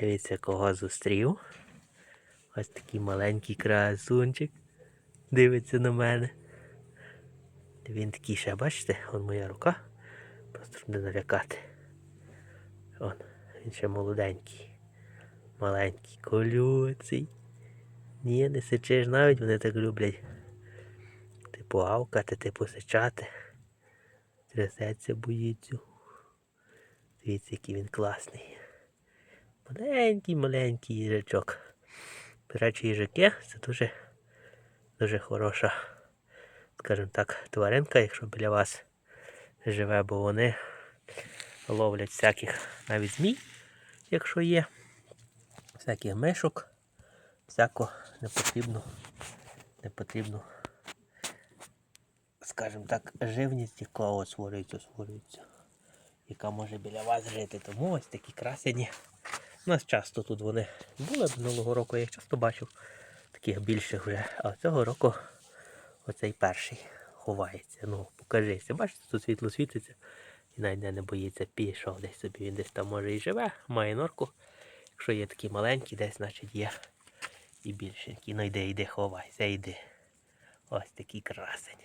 Дивіться, кого зустрів. Ось такий маленький красунчик. Дивиться на мене. Він такий ще, бачите, он моя рука. Просто не налякати. Он, він ще молоденький. Маленький, колюций. Ні, не сичиш навіть, вони так люблять. Типу гавкати, типу сичати. Трясеться, боїться. Дивіться, який він класний. Маленький, маленький їжачок. До речі, їжаки це дуже, дуже хороша, скажімо так, тваринка, якщо біля вас живе, бо вони ловлять всяких навіть змій, якщо є, всяких мишок, всяку непотрібну, непотрібну, скажімо так, живність, яка створюється, створюється, яка може біля вас жити. Тому ось такі красені. У нас часто тут вони були минулого року, я їх часто бачив, таких більших вже. А цього року оцей перший ховається. Ну, покажися. Бачите, тут світло світиться і навіть не боїться, пішов десь собі. Він десь там може і живе, має норку. Якщо є такі маленькі, десь, значить є і більшенькі. Ну йди, йди, ховайся, йди. Ось такий красень.